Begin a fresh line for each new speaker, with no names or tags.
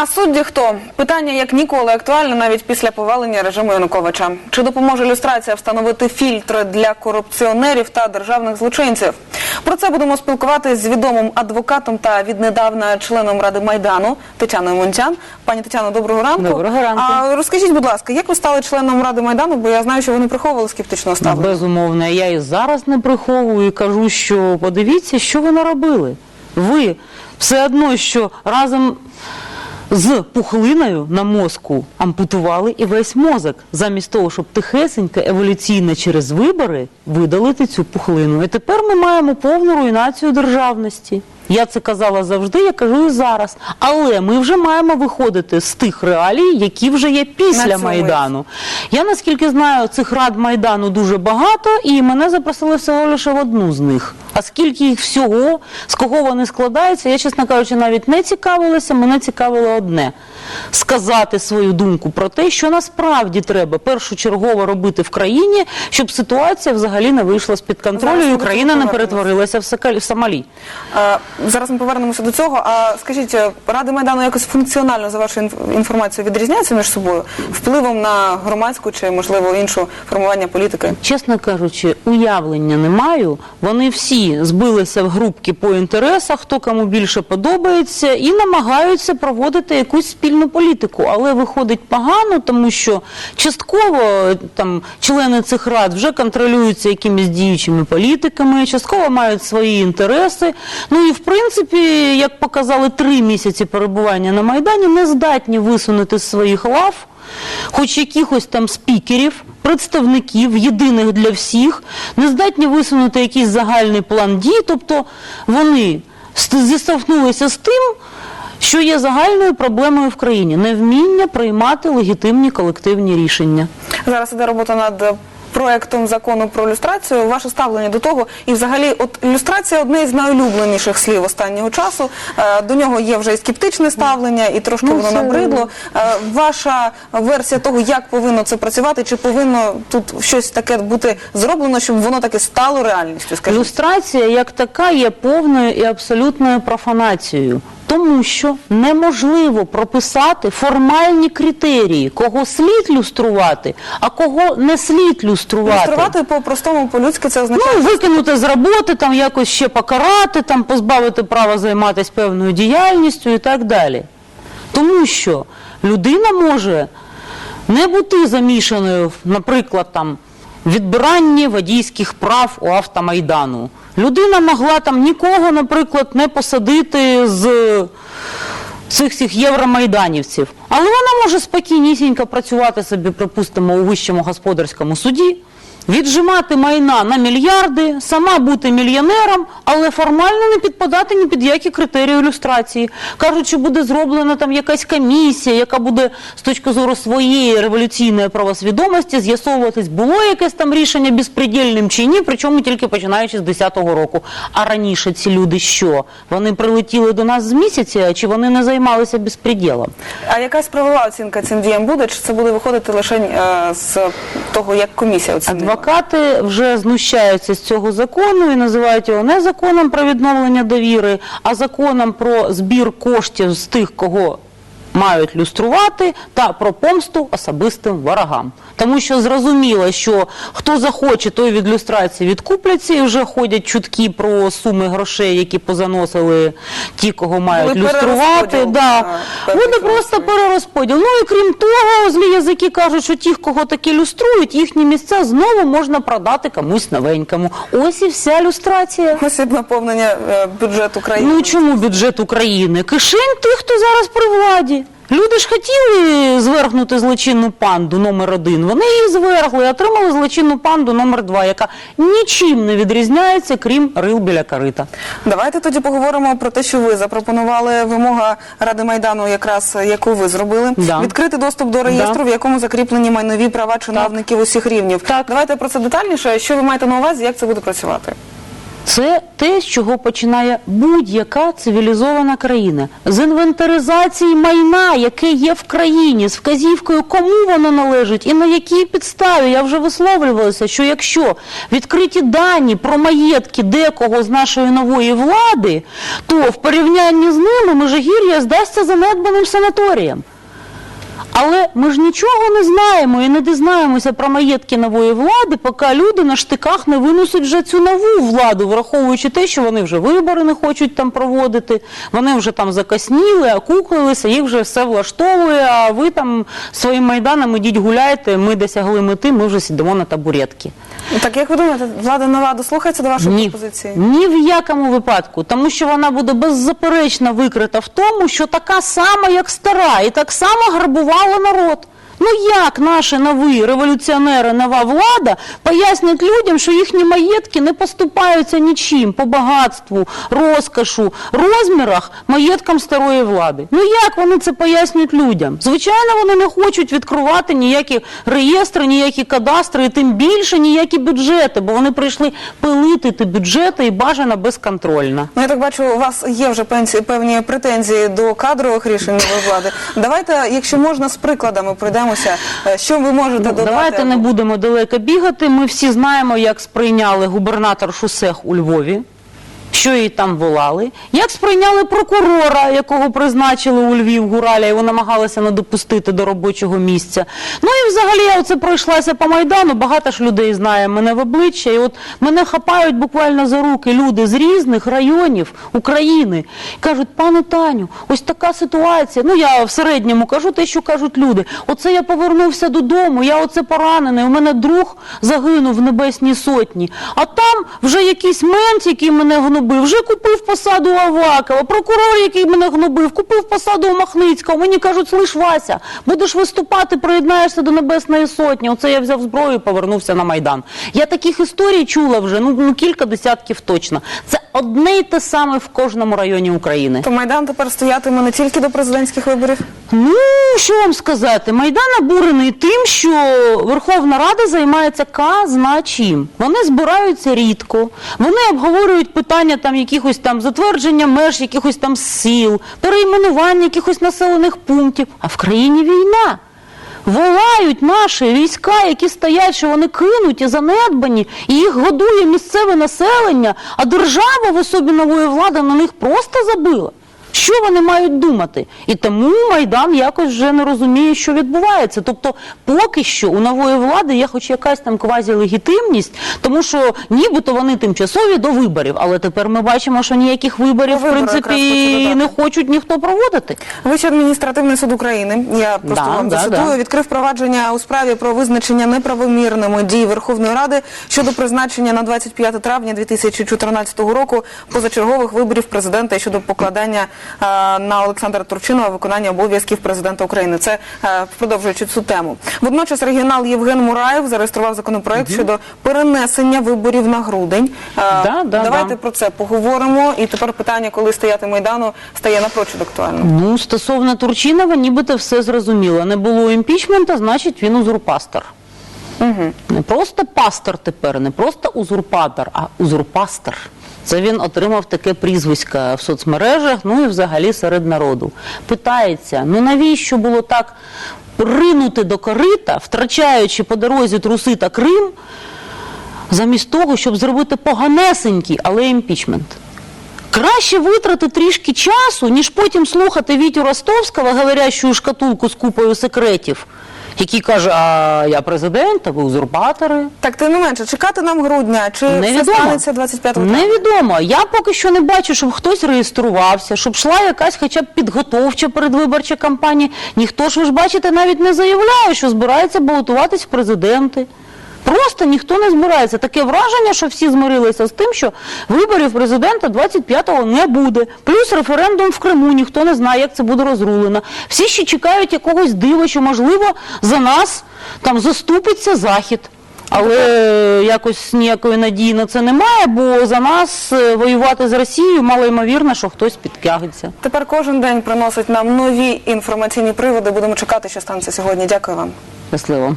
А судді хто? Питання як ніколи актуальне навіть після повалення режиму Януковича. Чи допоможе люстрація встановити фільтри для корупціонерів та державних злочинців? Про це будемо спілкуватися з відомим адвокатом та віднедавна членом Ради Майдану Тетяною Монтян. Пані Тетяно, доброго ранку.
Доброго ранку.
А розкажіть, будь ласка, як ви стали членом Ради Майдану? Бо я знаю, що ви не приховували скептичного ставлення.
Безумовно, я і зараз не приховую і кажу, що подивіться, що ви наробили. Ви все одно, що разом з пухлиною на мозку ампутували і весь мозок, замість того, щоб тихесенько, еволюційно через вибори видалити цю пухлину. І тепер ми маємо повну руйнацію державності. Я це казала завжди, я кажу і зараз. Але ми вже маємо виходити з тих реалій, які вже є після Майдану. Я наскільки знаю, цих рад Майдану дуже багато, і мене запросили всього лише в одну з них. А скільки їх всього, з кого вони складаються, я, чесно кажучи, навіть не цікавилася, мене цікавило одне сказати свою думку про те, що насправді треба першочергово робити в країні, щоб ситуація взагалі не вийшла з-під контролю
Зараз
і Україна не перетворилася в Сомалі.
Е, Зараз ми повернемося до цього. А скажіть, е, Ради Майдану якось функціонально за вашою інф- інформацією відрізняються між собою впливом на громадську чи можливо іншу формування політики?
Чесно кажучи, уявлення не маю. Вони всі збилися в групки по інтересах, хто кому більше подобається, і намагаються проводити якусь спільну політику. Але виходить погано, тому що частково там члени цих рад вже контролюються якимись діючими політиками, частково мають свої інтереси. Ну і в принципі, як показали три місяці перебування на майдані, не здатні висунути з своїх лав хоч якихось там спікерів, представників, єдиних для всіх, не здатні висунути якийсь загальний план дій, тобто вони зіштовхнулися з тим, що є загальною проблемою в країні невміння приймати легітимні колективні рішення.
Зараз іде робота над проектом закону про люстрацію. Ваше ставлення до того, і взагалі, от люстрація одне із найулюбленіших слів останнього часу. Е, До нього є вже і скептичне ставлення, і трошки
Ну,
воно набридло. Е, Ваша версія того, як повинно це працювати, чи повинно тут щось таке бути зроблено, щоб воно таки стало реальністю? Скажіть.
Люстрація як така є повною і абсолютною профанацією. Тому що неможливо прописати формальні критерії, кого слід люструвати, а кого не слід люструвати.
Люструвати по-простому, по-людськи це означає.
Ну, викинути з роботи, там якось ще покарати, там позбавити права займатися певною діяльністю і так далі. Тому що людина може не бути замішаною, наприклад, там відбиранні водійських прав у автомайдану. Людина могла там нікого, наприклад, не посадити з цих всіх євромайданівців. Але вона може спокійнісінько працювати собі, припустимо, у вищому господарському суді, віджимати майна на мільярди, сама бути мільйонером, але формально не підпадати ні під які критерії ілюстрації. Кажуть, що буде зроблена там якась комісія, яка буде з точки зору своєї революційної правосвідомості з'ясовуватись, було якесь там рішення безпредельним чи ні, причому тільки починаючи з 10-го року. А раніше ці люди що? Вони прилетіли до нас з місяця, чи вони не займалися безпреділом?
А якась правова оцінка цим діям буде, чи це буде виходити лише е, з того, як комісія оцінила?
Адвокати вже знущаються з цього закону і називають його не законом про відновлення довіри, а законом про збір коштів з тих, кого мають люструвати, та про помсту особистим ворогам. Тому що зрозуміло, що хто захоче, той від люстрації відкупляться, і вже ходять чутки про суми грошей, які позаносили ті, кого мають
Були
люструвати. Да. Буде просто перерозподіл. Ну і крім того, злі язики кажуть, що ті, кого таки люструють, їхні місця знову можна продати комусь новенькому. Ось і вся люстрація.
Ось і наповнення е, бюджету країни.
Ну чому бюджет України? Кишень тих, хто зараз при владі. Люди ж хотіли звергнути злочинну панду номер один. Вони її звергли, і отримали злочинну панду номер два, яка нічим не відрізняється, крім рил біля корита.
Давайте тоді поговоримо про те, що ви запропонували. Вимога Ради Майдану, якраз яку ви зробили,
Да.
відкрити доступ до реєстру, в якому закріплені майнові права чиновників усіх рівнів.
Так.
Давайте про це детальніше. Що ви маєте на увазі, як це буде працювати?
Це те, з чого починає будь-яка цивілізована країна. З інвентаризації майна, яке є в країні, з вказівкою, кому воно належить і на якій підставі. Я вже висловлювалася, що якщо відкриті дані про маєтки декого з нашої нової влади, то в порівнянні з ними Межигір'я здасться занедбаним санаторієм. Але ми ж нічого не знаємо і не дізнаємося про маєтки нової влади, поки люди на штиках не виносять вже цю нову владу, враховуючи те, що вони вже вибори не хочуть там проводити, вони вже там закосніли, окуклилися, їх вже все влаштовує, а ви там своїм майданом ідіть гуляйте, ми досягли мети, ми вже сидимо на табуретки.
Так як ви думаєте, влада нова дослухається до вашої
Ні,
пропозиції?
ні в якому випадку, тому що вона буде беззаперечно викрита в тому, що така сама, як стара, і так само грабувала народ. Ну як наші нові революціонери, нова влада пояснять людям, що їхні маєтки не поступаються нічим по багатству, розкошу, розмірах маєткам старої влади? Ну як вони це пояснюють людям? Звичайно, вони не хочуть відкривати ніякі реєстри, ніякі кадастри, і тим більше ніякі бюджети, бо вони прийшли пилити ті бюджети і бажано безконтрольно.
Ну, я так бачу, у вас є вже пенсі- певні претензії до кадрових рішень нової влади. Давайте, якщо можна, з прикладами пройдемося. Е, Що ви можете
Ну,
додати?
давайте не будемо далеко бігати. Ми всі знаємо, як сприйняли губернатор Шусех у Львові. Що її там волали, як сприйняли прокурора, якого призначили у Львів Гураля, його намагалися не допустити до робочого місця. Ну і взагалі я оце пройшлася по Майдану, багато ж людей знає мене в обличчя, і от мене хапають буквально за руки люди з різних районів України. Кажуть, пане Таню, ось така ситуація. Ну я в середньому кажу те, що кажуть люди. Оце я повернувся додому, я оце поранений, у мене друг загинув в Небесній Сотні. А там вже якийсь мент, який мене гнобив, вже купив посаду Авакова, прокурор, який мене гнобив, купив посаду у Махницького. Мені кажуть, слиш, Вася, будеш виступати, приєднаєшся до Небесної Сотні. Оце я взяв зброю і повернувся на Майдан. Я таких історій чула вже, ну, ну кілька десятків точно. Це одне й те саме в кожному районі України.
То Майдан тепер стоятиме не тільки до президентських виборів.
Ну, що вам сказати, Майдан обурений тим, що Верховна Рада займається казначим. Вони збираються рідко, вони обговорюють питання там якихось там затвердження меж, якихось там сіл, перейменування якихось населених пунктів. А в країні війна. Волають наші війська, які стоять, що вони кинуті, занедбані, і їх годує місцеве населення, а держава в особі нової влади на них просто забила. Що вони мають думати? І тому Майдан якось вже не розуміє, що відбувається. Тобто, поки що у нової влади є хоч якась там квазілегітимність, тому що нібито вони тимчасові до виборів, але тепер ми бачимо, що ніяких виборів,
вибори хочу
принципі, не хочуть ніхто проводити.
Вищий адміністративний суд України, я просто
Да,
вам
да,
зацитую,
да.
відкрив провадження у справі про визначення неправомірними дій Верховної Ради щодо призначення на 25 травня 2014 року позачергових виборів президента і щодо покладання на Олександра Турчинова виконання обов'язків президента України. Це е, продовжуючи цю тему. Водночас регіонал Євген Мураєв зареєстрував законопроект щодо перенесення виборів на грудень. Е,
Да, да,
давайте
да.
про це поговоримо. І тепер питання, коли стояти майдану, стає напрочуд актуальним.
Ну, стосовно Турчинова, нібито все зрозуміло. Не було імпічмента, значить він узурпастор.
Угу.
Не просто пастор тепер, не просто узурпатор, а узурпастор. Це він отримав таке прізвисько в соцмережах, ну і взагалі серед народу. Питається, ну навіщо було так ринути до корита, втрачаючи по дорозі труси та Крим, замість того, щоб зробити поганесенький, але імпічмент. Краще витрати трішки часу, ніж потім слухати Вітю Ростовського, говорящу шкатулку з купою секретів, який каже, а я президент, а ви узурпатори.
Так, тим не менше, чекати нам грудня, чи
Невідомо.
станеться 25 травня?
Невідомо. Я поки що не бачу, щоб хтось реєструвався, щоб йшла якась хоча б підготовча передвиборча кампанія. Ніхто ж ви ж бачите, навіть не заявляє, що збирається балотуватись в президенти. Просто ніхто не збирається. Таке враження, що всі змирилися з тим, що виборів президента 25-го не буде. Плюс референдум в Криму, ніхто не знає, як це буде розрулено. Всі ще чекають якогось дива, що, можливо, за нас там заступиться Захід. Але якось ніякої надії на це немає, бо за нас е, воювати з Росією мало ймовірно, що хтось підтягнеться.
Тепер кожен день приносить нам нові інформаційні приводи. Будемо чекати, що станеться сьогодні. Дякую вам.
Щасливо.